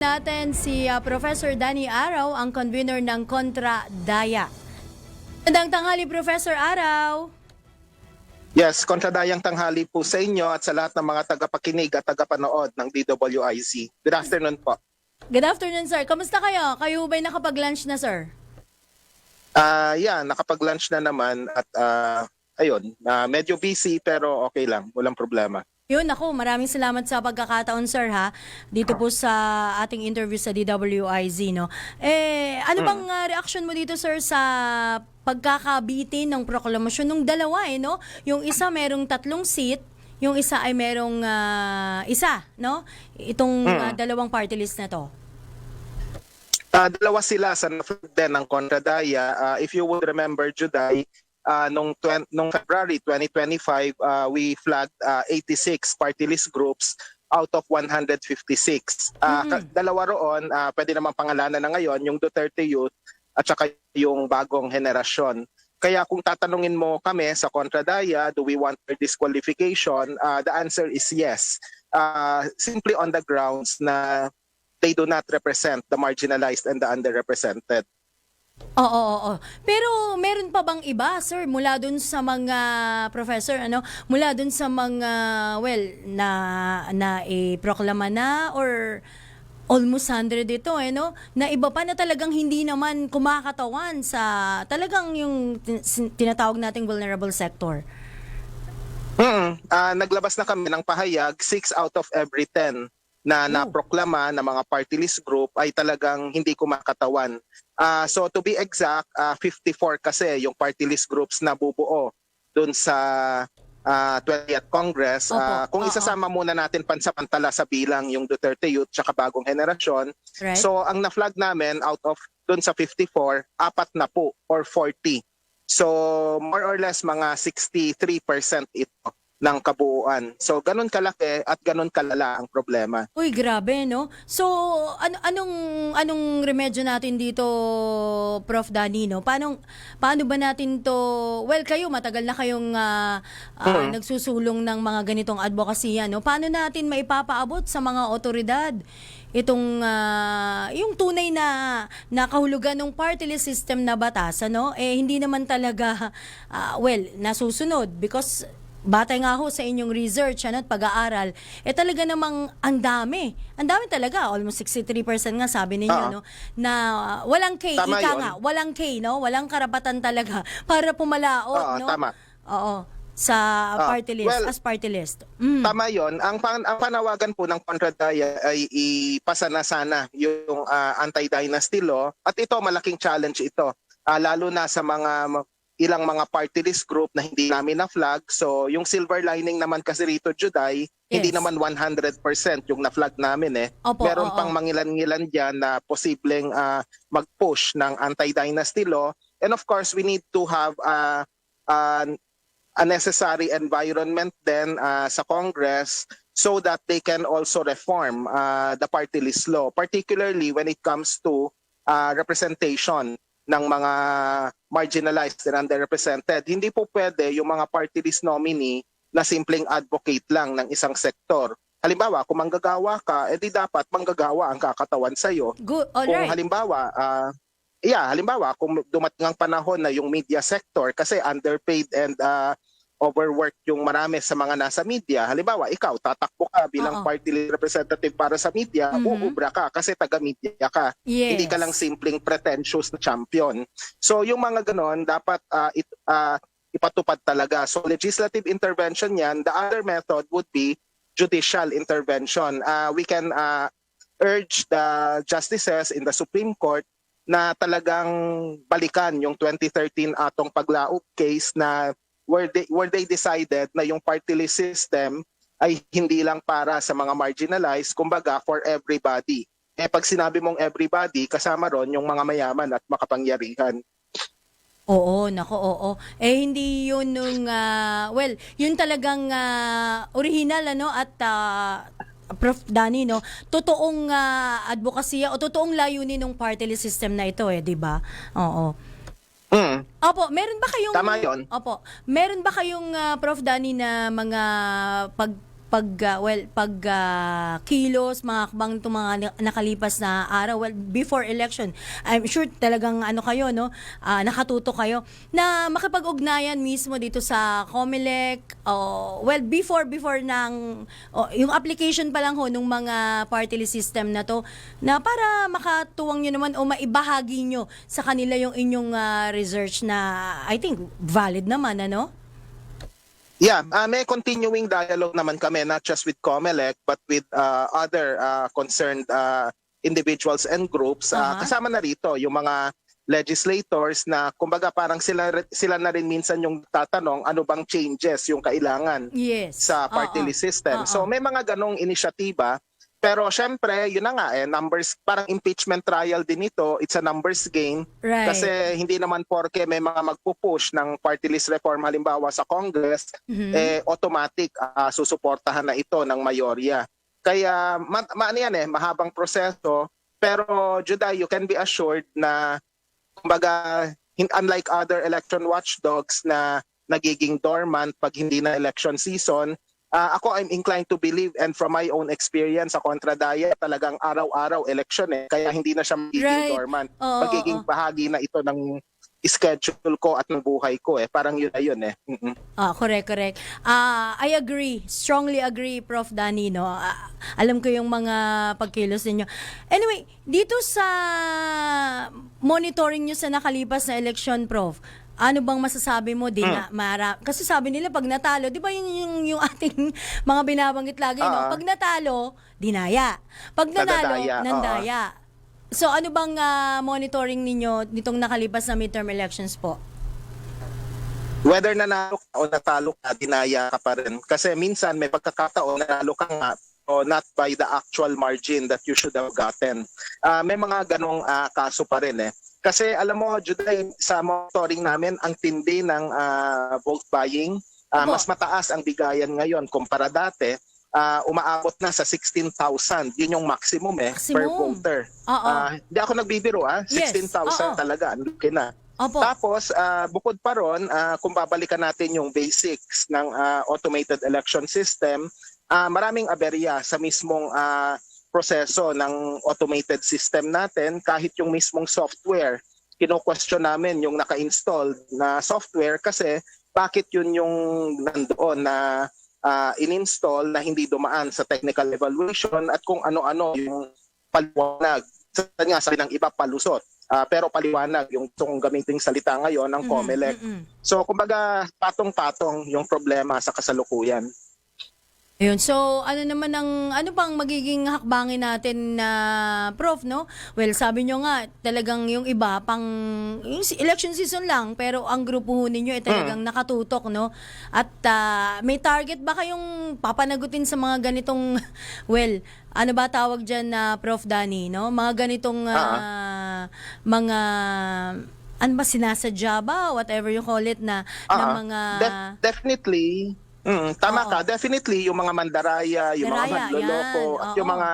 natin si ah, Professor Danny Araw, ang convener ng Kontra Daya. Magandang tanghali, Professor Araw. Yes, kontradayang tanghali po sa inyo at sa lahat ng mga tagapakinig at tagapanood ng DWIZ. Good afternoon po. Good afternoon, sir. Kamusta kayo? Kayo ba'y nakapag-lunch na, sir? Ah, yeah, nakapag-lunch na naman at ah, ayun, ah, medyo busy pero okay lang, walang problema. Yun, ako, maraming salamat sa pagkakataon, sir, ha? Dito po sa ating interview sa DWIZ, no? Eh, ano bang ah, reaction mo dito, sir, sa pagkakabitin ng proklamasyon ng dalawa, eh, no? Yung isa merong tatlong seat, yung isa ay merong ah, isa, no? Itong ah, dalawang party list na to. Ah, dalawa sila sa na-flag din ng Kontradaya. Ah, if you would remember, Juday, ah, nung, twen- nung February 2025, ah, we flagged ah, 86 party list groups out of 156. Ah, ka- dalawa roon, ah, pwede naman pangalanan na ngayon, yung Duterte Youth at saka yung bagong henerasyon. Kaya kung tatanungin mo kami sa Kontradaya, do we want their disqualification? Ah, the answer is yes. Ah, simply on the grounds na they do not represent the marginalized and the underrepresented. Oo, oo, oo. Pero meron pa bang iba, sir, mula dun sa mga professor, ano, mula dun sa mga, well, na, na i-proklama na or almost 100 ito, eh, no? Na iba pa na talagang hindi naman kumakatawan sa talagang yung tinatawag nating vulnerable sector. Mm, ah, naglabas na kami ng pahayag, 6 out of every 10 na Oh. naproklama ng mga party list group ay talagang hindi kumakatawan. Ah, so to be exact, ah, 54 kasi yung party list groups na bubuo doon sa ah, 20th Congress. Opo, Ah, kung oo. isasama muna natin pansamantala sa bilang yung Duterte Youth tsaka bagong henerasyon, Right? So ang na-flag namin out of dun sa 54, apat na po or 40. So more or less mga 63% ito ng kabuuan. So ganun kalaki at ganun kalala ang problema. Uy, grabe, no? So, ano anong anong remedyo natin dito, Prof. Dani, no? Paano paano ba natin to Well, kayo matagal na kayong ah, ah, Mhm. nagsusulong ng mga ganitong advocacy, no? Paano natin maipapaabot sa mga otoridad itong ah, yung tunay na nakahulugan ng party list system na batas, ano? Eh hindi naman talaga ah, well, nasusunod because Batay nga ho sa inyong research ano, at pag-aaral, eh talaga namang ang dami. Ang dami talaga, almost 63% nga sabi ninyo, Oo. no, na uh, walang K, Tama ika yun. nga, walang K, no, walang karapatan talaga para pumalaot, Oo, no? tama. Oo, sa Ah, party list, well, as party list. Mm. Tama 'yon. Ang, pan- ang panawagan po ng Kontradaya ay ipasa na sana yung ah, anti-dynasty law at ito malaking challenge ito. Ah, lalo na sa mga ilang mga party list group na hindi namin na flag. So yung silver lining naman kasi rito Juday, hindi Yes. naman 100% yung na-flag namin eh. Opo, Meron oo. pang mangilan-ngilan diyan na posibleng ah, mag-push ng anti-dynasty law. And of course, we need to have ah, an a necessary environment then uh, sa Congress so that they can also reform uh, the party list law, particularly when it comes to uh, representation ng mga marginalized and underrepresented. Hindi po pwede yung mga party list nominee na simpleng advocate lang ng isang sektor. Halimbawa, kung manggagawa ka, edi dapat manggagawa ang kakatawan sa'yo Good, all kung right. halimbawa, ah, yeah, halimbawa, kung dumating ang panahon na yung media sector kasi underpaid and ah, overworked yung marami sa mga nasa media. Halimbawa, ikaw, tatakbo ka bilang Oo. party list representative para sa media, Mhm. uubra ka kasi taga-media ka. Yes. Hindi ka lang simpleng pretentious na champion. So yung mga ganon, dapat ah, it, ah, ipatupad talaga. So legislative intervention yan. The other method would be judicial intervention. Ah, we can ah, urge the justices in the Supreme Court na talagang balikan yung 2013 atong paglaog case na where they, where they decided na yung party list system ay hindi lang para sa mga marginalized, kumbaga for everybody. Eh pag sinabi mong everybody, kasama ron yung mga mayaman at makapangyarihan. Oo, nako, oo. Eh hindi yun nung ah, well, yun talagang ah, original ano at ah, Prof. Dani, no? Totoong uh, advokasya o totoong layunin ng party list system na ito eh, di ba? Oo. Mm. Opo, meron ba kayong Tama yun. Opo. Meron ba kayong ah, Prof Dani na mga pag pag ah, well pag ah, kilos mga hakbang itong mga na- nakalipas na araw well before election I'm sure talagang ano kayo no? Ah, nakatuto kayo na makipag-ugnayan mismo dito sa COMELEC oh, well before before ng oh, yung application pa lang ho nung mga party list system na to na para makatuwang nyo naman o maibahagi nyo sa kanila yung inyong ah, research na I think valid naman ano Yeah, uh, may continuing dialogue naman kami not just with COMELEC but with uh, other uh, concerned uh, individuals and groups. Uh, Aha. Kasama na rito yung mga legislators na kumbaga parang sila sila na rin minsan yung tatanong ano bang changes yung kailangan yes sa party list system. Oo. So may mga ganong inisyatiba pero syempre yun na nga eh numbers parang impeachment trial din ito it's a numbers game right kasi hindi naman porke may mga magpupush ng party list reform halimbawa sa Congress Mhm. eh automatic ah, susuportahan na ito ng mayorya. Kaya ma, ma- ano yan eh, mahabang proseso pero Juday, you can be assured na kumbaga unlike other election watchdogs na nagiging dormant pag hindi na election season, ah, ako I'm inclined to believe and from my own experience sa Kontradaya talagang araw-araw election eh kaya hindi na siya magiging Right. dormant. Oo, magiging oo. bahagi na ito ng schedule ko at ng buhay ko eh. Parang yun na yun eh. Mm-mm. Ah, correct, correct. Ah, I agree. Strongly agree, Prof. Dani, no? Ah, alam ko yung mga pagkilos ninyo. Anyway, dito sa monitoring nyo sa nakalipas na election, Prof, ano bang masasabi mo din na mara kasi sabi nila pag natalo, 'di ba yun yung, yung ating mga binabanggit lagi no? Ah. Pag natalo, dinaya. Pag nanalo, Nadadaya, oo. nandaya. So ano bang ah, monitoring ninyo nitong nakalipas na midterm elections po? Whether nanalo ka o natalo ka, dinaya ka pa rin. Kasi minsan may pagkakataon nanalo ka nga o not by the actual margin that you should have gotten. Ah, may mga ganong ah, kaso pa rin eh. Kasi alam mo, Juday, sa monitoring namin, ang tindi ng ah, vote buying, Opo. mas mataas ang bigayan ngayon kumpara dati. Ah, umaabot na sa 16,000. Yun yung maximum eh per Maximum. voter. Oo. Ah, hindi ako nagbibiro ah. Yes, 16,000 oo. talaga. Ang laki na. Opo. Tapos, ah, bukod pa ron, ah, kung babalikan natin yung basics ng ah, automated election system, ah, maraming aberya sa mismong ah, proseso ng automated system natin. Kahit yung mismong software, kino-question namin yung naka-install na software kasi bakit yun yung nandoon na ah, in-install na hindi dumaan sa technical evaluation at kung ano-ano yung paliwanag. Sa nga, sabi ng iba, palusot. Ah, pero paliwanag yung gusto kong gamitin salita ngayon ng Mhm, COMELEC. mhm. So, kumbaga, patong-patong yung problema sa kasalukuyan. Ayun. So, ano naman ang ano bang magiging hakbangin natin na prof, no? Well, sabi nyo nga, talagang yung iba pang yung election season lang, pero ang grupo ho ninyo ay talagang nakatutok, no? At ah, may target ba kayong papanagutin sa mga ganitong well, ano ba tawag diyan na Prof Dani, no? Mga ganitong ah, mga ano ba sinasadya ba whatever you call it na na Ah, mga def- definitely, mm, tama Oo. ka, definitely yung mga mandaraya, yung mga Mandaraya, manloloko, yan, at yung oo. mga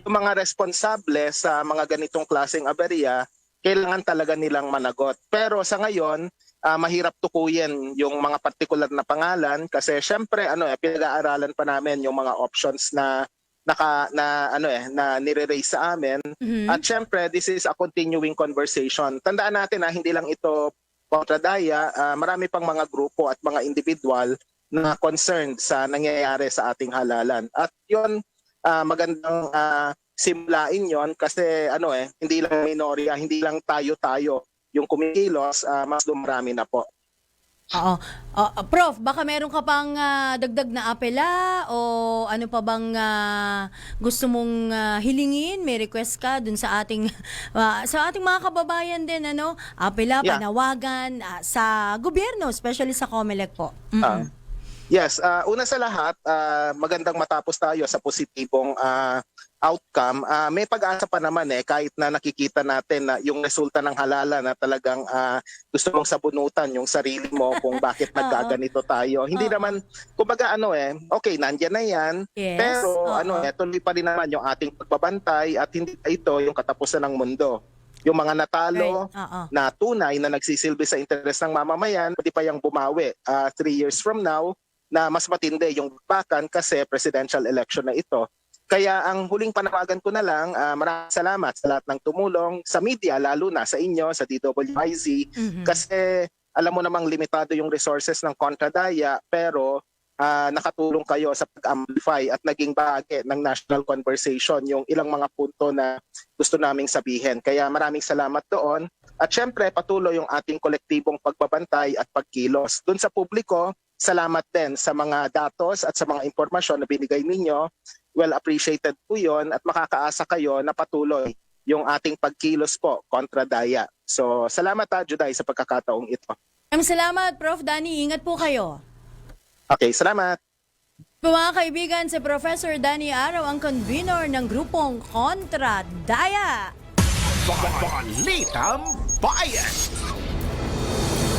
yung mga responsable sa mga ganitong klaseng aberya, kailangan talaga nilang managot. Pero sa ngayon, ah, mahirap tukuyin yung mga partikular na pangalan kasi syempre ano eh pinag-aaralan pa namin yung mga options na naka na ano eh na nire-raise sa amin Mhm. at syempre, this is a continuing conversation. Tandaan natin na hindi lang ito kontradaya, ah, marami pang mga grupo at mga individual na concerned sa nangyayari sa ating halalan. At yon ah, magandang ah, simulain yon kasi ano eh, hindi lang minorya, hindi lang tayo-tayo yung kumikilos, ah, mas dumarami na po. Oo. Ah, Prof, baka meron ka pang ah, dagdag na apela o ano pa bang ah, gusto mong ah, hilingin? May request ka dun sa ating ah, sa ating mga kababayan din ano? Apela, Yeah. panawagan ah, sa gobyerno, especially sa COMELEC po. Mm-mm. Ah, Yes, ah, una sa lahat, ah, magandang matapos tayo sa positibong ah, outcome. Ah, may pag-asa pa naman eh kahit na nakikita natin na yung resulta ng halala na talagang ah, gusto mong sabunutan yung sarili mo kung bakit nagkaganito tayo. Hindi naman kumbaga ano eh, okay, nandiyan na 'yan. Yes. Pero oo. ano eh, tuloy pa rin naman yung ating pagbabantay at hindi ito yung katapusan ng mundo. Yung mga natalo, Right. Na tunay na nagsisilbi sa interes ng mamamayan, pwede pa yung bumawi. Ah, three years from now, na mas matindi yung bakan kasi presidential election na ito. Kaya ang huling panawagan ko na lang, ah, maraming salamat sa lahat ng tumulong sa media, lalo na sa inyo, sa DWIZ, Mhm. kasi alam mo namang limitado yung resources ng Kontradaya pero ah, nakatulong kayo sa pag-amplify at naging bahagi ng national conversation yung ilang mga punto na gusto naming sabihin. Kaya maraming salamat doon. At syempre patuloy yung ating kolektibong pagbabantay at pagkilos. Doon sa publiko, salamat din sa mga datos at sa mga impormasyon na binigay ninyo. Well appreciated po yon at makakaasa kayo na patuloy yung ating pagkilos po kontra daya. So salamat ha Juday sa pagkakataong ito. Maraming salamat, Prof. Danny. Ingat po kayo. Okay, salamat. Mga kaibigan, si Professor Danny Araw ang convener ng grupong Kontra Daya. Balitang Bayan!